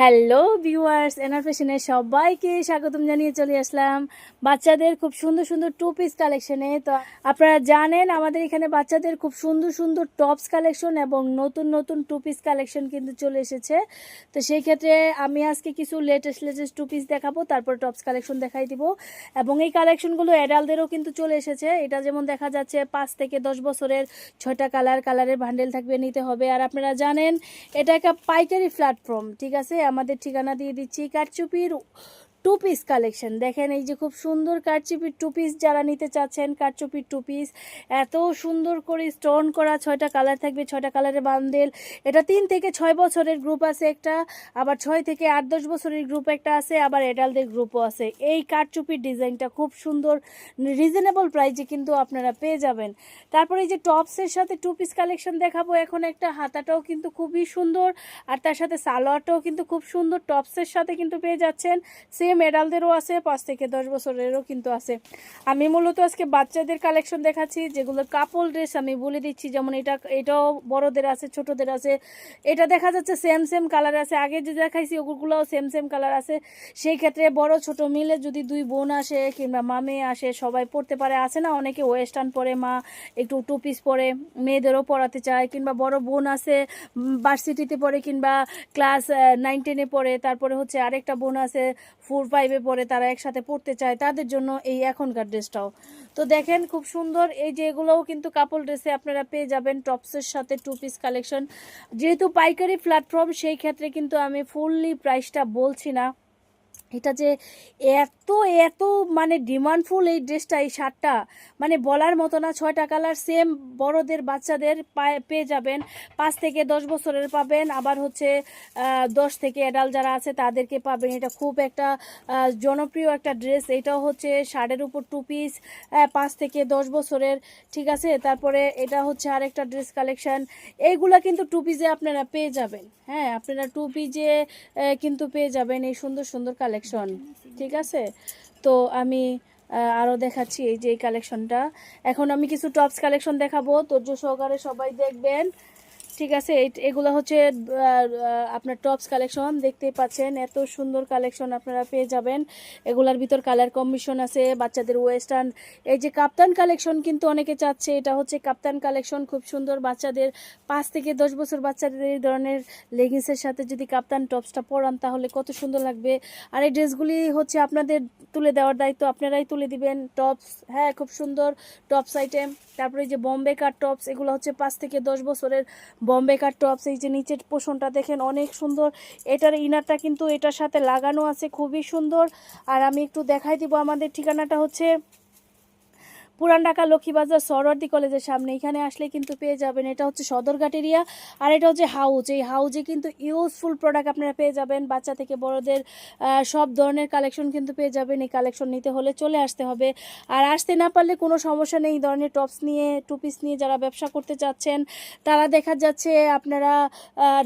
Hello viewers এনার ফ্যাশনে সবাইকে স্বাগতম জানিয়ে চলে আসলাম বাচ্চাদের খুব সুন্দর সুন্দর টু পিস কালেকশনে তো আপনারা জানেন, আমাদের এখানে বাচ্চাদের খুব সুন্দর সুন্দর টপস কালেকশন এবং নতুন নতুন টু পিস কালেকশন কিন্তু চলে এসেছে। তো সেই ক্ষেত্রে আমি আজকে কিছু লেটেস্ট লেটেস্ট টু পিস দেখাবো, তারপর টপস কালেকশন দেখাই দিব। এবং এই কালেকশনগুলো অ্যাডালদেরও কিন্তু চলে এসেছে। এটা যেমন দেখা যাচ্ছে, পাঁচ থেকে দশ বছরের ছয়টা কালার কালারের বান্ডেল থাকবে, নিতে হবে। আর আপনারা জানেন, এটা একটা পাইকারি প্ল্যাটফর্ম ঠিক আছে? আমাদের ঠিকানা দিয়ে দিচ্ছি। কারচুপির টু পিস কালেকশন দেখেন এই যে খুব সুন্দর কারচুপির টু পিস যারা নিতে চাচ্ছেন, কারচুপির টু পিস এত সুন্দর করে স্টোন করা ছয়টা কালার থাকবে, ছয়টা কালারের বান্ডেল এটা তিন থেকে ছয় বছরের গ্রুপ আছে একটা, আবার ছয় থেকে আট, দশ বছরের গ্রুপ একটা আছে, আবার এডালদের গ্রুপও আছে। এই কারচুপির ডিজাইনটা খুব সুন্দর রিজনেবল প্রাইজে কিন্তু আপনারা পেয়ে যাবেন। তারপরে এই যে টপসের সাথে টু পিস কালেকশন দেখাবো, এখন একটা হাতাটাও কিন্তু খুবই সুন্দর, আর তার সাথে সালোয়ারটাও কিন্তু খুব সুন্দর টপসের সাথে কিন্তু পেয়ে যাচ্ছেন। সেম এডালদেরও আছে, পাঁচ থেকে দশ বছরেরও কিন্তু আছে। আমি মূলত আজকে বাচ্চাদের কালেকশন দেখাচ্ছি, যেগুলো কাপল ড্রেস আমি বলে দিচ্ছি, যেমন এটা, এটাও বড়দের আছে, ছোটদের আছে। এটা দেখা যাচ্ছে সেম সেম কালার আছে। আগে যে দেখাইছি, ওগুলোও সেম সেম কালার আছে। সেই ক্ষেত্রে বড়, ছোট মিলে যদি দুই বোন আসে কিংবা মামে আসে, সবাই পড়তে পারে। আছে না অনেকে ওয়েস্টার্ন পরে, মা একটু টু পিস পরে, মেয়েদেরও পড়াতে চায়, কিংবা বড় বোন আছে ভার্সিটিতে পড়ে, কিংবা ক্লাস নাইন টেনে পড়ে। তারপরে হচ্ছে আরেকটা বোন আছে ফোর ফাইভে পরে তারা একসাথে পড়তে চায়, তাদের জন্য এই এখনকার ড্রেসটাও। তো দেখেন খুব সুন্দর, এই যে এগুলোও কিন্তু কাপল ড্রেসে আপনারা পেয়ে যাবেন টপসের সাথে টু পিস কালেকশন যেহেতু পাইকারি প্ল্যাটফর্ম সেই ক্ষেত্রে কিন্তু আমি ফুললি প্রাইসটা বলছি না। এটা যে এত এত এত মানে ডিমান্ডফুল এই ড্রেসটা, এই শার্টটা। মানে বলার মতো না, ছয়টা কালার সেম বড়দের, বাচ্চাদের পায়ে যাবেন। পাঁচ থেকে দশ বছরের পাবেন। আবার হচ্ছে দশ থেকে অ্যাডাল যারা আছে, তাদেরকে পাবেন। এটা খুব একটা জনপ্রিয় একটা ড্রেস। এটাও হচ্ছে শার্টের উপর টু পিস পাঁচ থেকে দশ বছরের। ঠিক আছে? তারপরে এটা হচ্ছে আরেকটা ড্রেস কালেকশান এইগুলা কিন্তু টু পিসে আপনারা পেয়ে যাবেন। হ্যাঁ আপনারা টু পিজে কিন্তু পেয়ে যাবেন এই সুন্দর সুন্দর কালেকশন ঠিক আছে? তো আমি আরও আরও দেখাচ্ছি এই যে এই কালেকশনটা এখন আমি কিছু টপস কালেকশন দেখাবো। ধৈর্য সহকারে সবাই দেখবেন। ঠিক আছে এগুলো হচ্ছে আপনার টপস কালেকশন দেখতেই পাচ্ছেন, এত সুন্দর কালেকশন আপনারা পেয়ে যাবেন। এগুলার ভিতর কালার কম্বিশন আছে, বাচ্চাদের ওয়েস্টার্ন এই যে কাপ্তান কালেকশন কিন্তু অনেকে চাচ্ছে, এটা হচ্ছে কাপ্তান কালেকশন খুব সুন্দর বাচ্চাদের, পাঁচ থেকে দশ বছর বাচ্চাদের এই ধরনের লেগিংসের সাথে যদি কাপ্তান টপসটা পরান, তাহলে কত সুন্দর লাগবে। আর এই ড্রেসগুলি হচ্ছে আপনাদের তুলে দেওয়ার দায়িত্ব, আপনারাই তুলে দিবেন টপস হ্যাঁ খুব সুন্দর টপস আইটেম তারপরে যে বম্বে কাট টপস এগুলো হচ্ছে পাঁচ থেকে দশ বছরের বম্বে কাট টপস এই যে নিচের পোষণটা দেখেন, অনেক সুন্দর। এটার ইনারটা কিন্তু এটার সাথে লাগানো আছে, খুবই সুন্দর। আর আমি একটু দেখাই দিব, আমাদের ঠিকানাটা হচ্ছে পুরান ঢাকা লক্ষ্মীবাজার সরওয়ার্দি কলেজের সামনে এখানে আসলে কিন্তু পেয়ে যাবেন। এটা হচ্ছে সদরঘাট এরিয়া আর এটা হচ্ছে হাউজ। এই হাউজে কিন্তু ইউজফুল প্রোডাক্ট আপনারা পেয়ে যাবেন। বাচ্চা থেকে বড়দের সব ধরনের কালেকশন কিন্তু পেয়ে যাবেন। এই কালেকশন নিতে হলে চলে আসতে হবে। আর আসতে না পারলে কোনো সমস্যা নেই। এই ধরনের টপস নিয়ে টু পিস নিয়ে যারা ব্যবসা করতে চাচ্ছেন, তারা দেখা যাচ্ছে আপনারা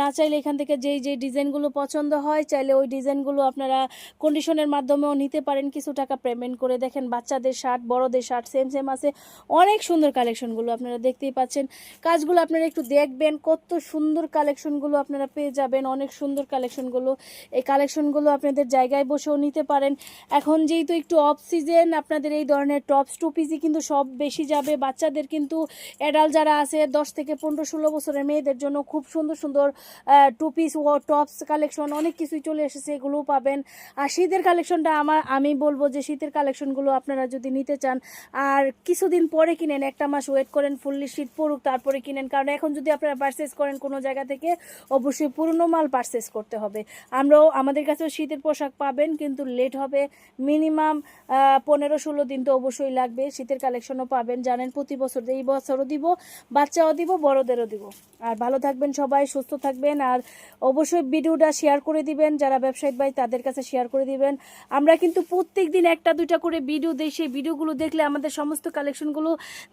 না চাইলে এখান থেকে যেই যেই ডিজাইনগুলো পছন্দ হয়, চাইলে ওই ডিজাইনগুলো আপনারা কন্ডিশনের মাধ্যমেও নিতে পারেন। কিছু টাকা পেমেন্ট করে দেখেন বাচ্চাদের শার্ট বড়দের শার্ট সেম সেম আছে। অনেক সুন্দর কালেকশনগুলো আপনারা দেখতেই পাচ্ছেন। কাজগুলো আপনারা একটু দেখবেন, কত সুন্দর কালেকশনগুলো আপনারা পেয়ে যাবেন, অনেক সুন্দর কালেকশনগুলো এই কালেকশনগুলো আপনাদের জায়গায় বসেও নিতে পারেন। এখন যেহেতু একটু অফ সিজন আপনাদের এই ধরনের টপস টু পিসই কিন্তু সব বেশি যাবে। বাচ্চাদের কিন্তু অ্যাডাল্ট যারা আছে, দশ থেকে পনেরো, ষোলো বছরের মেয়েদের জন্য খুব সুন্দর সুন্দর টু পিস ও টপস কালেকশন অনেক কিছুই চলে এসেছে, এগুলোও পাবেন। আর শীতের কালেকশনটা আমার, আমি বলব যে শীতের কালেকশনগুলো আপনারা যদি নিতে চান, আর কিছুদিন পরে কিনেন, একটা মাস ওয়েট করেন ফুললি শীত পড়ুক, তারপরে কিনেন। কারণ এখন যদি আপনারা পারচেস করেন কোনো জায়গা থেকে, অবশ্যই পুরনো মাল পারচেস করতে হবে। আমরাও, আমাদের কাছেও শীতের পোশাক পাবেন, কিন্তু লেট হবে। মিনিমাম পনেরো ষোলো দিন তো অবশ্যই লাগবে। শীতের কালেকশনও পাবেন। জানেন, প্রতি বছর এই বছরও দিব, বাচ্চাও দিব, বড়দেরও দিব। আর ভালো থাকবেন সবাই, সুস্থ থাকবেন। আর অবশ্যই ভিডিওটা শেয়ার করে দিবেন। যারা ব্যবসায়িক ভাই, তাদের কাছে শেয়ার করে দিবেন। আমরা কিন্তু প্রত্যেক দিন একটা দুইটা করে ভিডিও দিই। সেই ভিডিওগুলো দেখলে আমাদের সমস্ত কালেকশনগুলো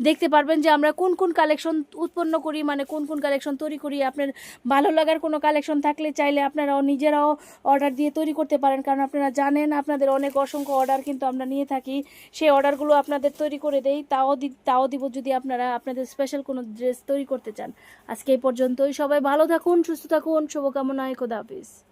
দেখতে পারবেন যে আমরা কোন কোন কালেকশন উৎপন্ন করি মানে কোন কোন কালেকশন তৈরি করি। আপনার ভালো লাগার কোনো কালেকশন থাকলে চাইলে আপনারাও নিজেরাও অর্ডার দিয়ে তৈরি করতে পারেন। কারণ আপনারা জানেন, আপনাদের অনেক অসংখ্য অর্ডার কিন্তু আমরা নিয়ে থাকি। সেই অর্ডারগুলো আপনাদের তৈরি করে দেই। তাও দি, তাও দিব যদি আপনারা আপনাদের স্পেশাল কোনো ড্রেস তৈরি করতে চান। আজকে এই পর্যন্তই। সবাই ভালো থাকুন, সুস্থ থাকুন। শুভকামনায় খোদা হাফিজ।